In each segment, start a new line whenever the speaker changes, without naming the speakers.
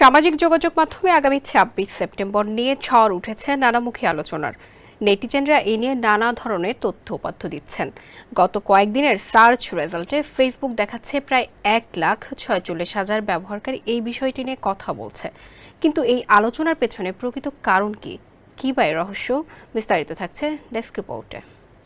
সামাজিক যোগাযোগ মাধ্যমে আগামী ছাব্বিশ সেপ্টেম্বর নিয়ে ঝড় উঠেছে নানামুখী আলোচনার। নেটিজেনরা এ নিয়ে নানা ধরনের তথ্য উপাত্ত দিচ্ছেন। গত কয়েকদিনের সার্চ রেজাল্টে ফেসবুক দেখাচ্ছে প্রায় এক লাখ ছয়চল্লিশ হাজার ব্যবহারকারী এই বিষয়টি নিয়ে কথা বলছে। কিন্তু এই আলোচনার পেছনে প্রকৃত কারণ কি? কী বা রহস্য? বিস্তারিত থাকছে ডেস্ক রিপোর্টে।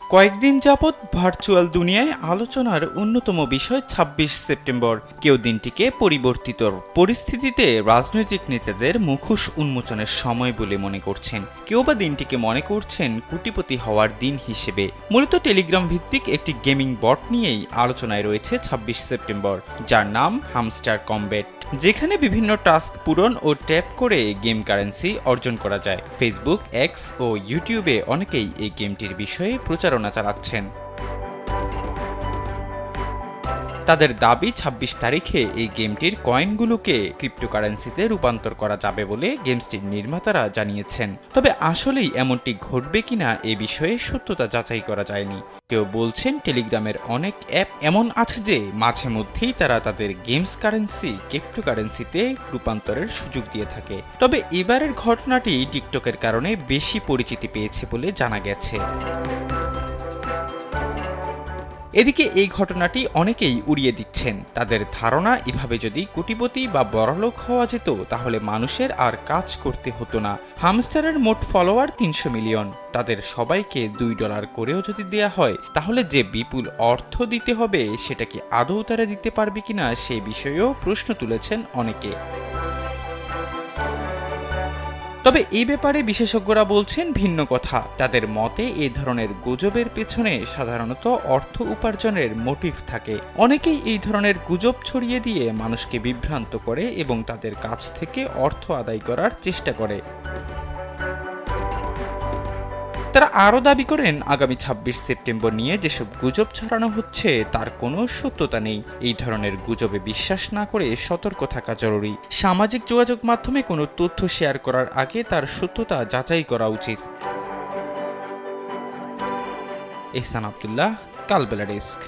কয়েকদিন যাবৎ ভার্চুয়াল দুনিয়ায় আলোচনার অন্যতম বিষয় ২৬ সেপ্টেম্বর। কেউ দিনটিকে পরিবর্তিত পরিস্থিতিতে রাজনৈতিক নেতাদের মুখোশ উন্মোচনের সময় বলে মনে করছেন। কেউ বা দিনটিকে মনে করছেন কোটিপতি হওয়ার দিন হিসেবে। মূলত টেলিগ্রাম ভিত্তিক একটি গেমিং বট নিয়েই আলোচনায় রয়েছে ২৬ সেপ্টেম্বর, যার নাম হামস্টার কমবেট যেখানে বিভিন্ন টাস্ক পূরণ ও ট্যাপ করে গেম কারেন্সি অর্জন করা যায়। ফেসবুক এক্স ও ইউটিউবে অনেকেই এই গেমটির বিষয়ে প্রচারণা চালাচ্ছেন। তাদের দাবি ২৬ তারিখে এই গেমটির কয়েনগুলোকে ক্রিপ্টোকারেন্সিতে রূপান্তর করা যাবে বলে গেমসটির নির্মাতারা জানিয়েছেন। তবে আসলেই এমনটি ঘটবে কিনা এ বিষয়ে সত্যতা যাচাই করা যায়নি। কেউ বলছেন, টেলিগ্রামের অনেক অ্যাপ এমন আছে যে মাঝে মধ্যেই তারা তাদের গেমস কারেন্সি ক্রিপ্টোকারেন্সিতে রূপান্তরের সুযোগ দিয়ে থাকে। তবে এবারের ঘটনাটি টিকটকের কারণে বেশি পরিচিতি পেয়েছে বলে জানা গেছে। এদিকে এই ঘটনাটি অনেকেই উড়িয়ে দিচ্ছেন। তাদের ধারণা, এভাবে যদি কোটিপতি বা বড়লোক হওয়া যেত, তাহলে মানুষের আর কাজ করতে হতো না। হামস্টারের মোট ফলোয়ার তিনশো মিলিয়ন। তাদের সবাইকে দুই ডলার করেও যদি দেয়া হয়, তাহলে যে বিপুল অর্থ দিতে হবে, সেটা কি আদৌ তারা দিতে পারবে কিনা, সে বিষয়েও প্রশ্ন তুলেছেন অনেকে। তবে এই ব্যাপারে বিশেষজ্ঞরা বলছেন ভিন্ন কথা। তাদের মতে, এ ধরনের গুজবের পেছনে সাধারণত অর্থ উপার্জনের মোটিভ থাকে। অনেকেই এই ধরনের গুজব ছড়িয়ে দিয়ে মানুষকে বিভ্রান্ত করে এবং তাদের কাছ থেকে অর্থ আদায় করার চেষ্টা করে। বক্তারা আরও দাবি করেন, আগামী ছাব্বিশ সেপ্টেম্বর নিয়ে যেসব গুজব ছড়ানো হচ্ছে, তার কোনো সত্যতা নেই। এই ধরনের গুজবে বিশ্বাস না করে সতর্ক থাকা জরুরি। সামাজিক যোগাযোগ মাধ্যমে কোনো তথ্য শেয়ার করার আগে তার সত্যতা যাচাই করা উচিত। এহসান আবদুল্লাহ, কালবেলা ডেস্ক।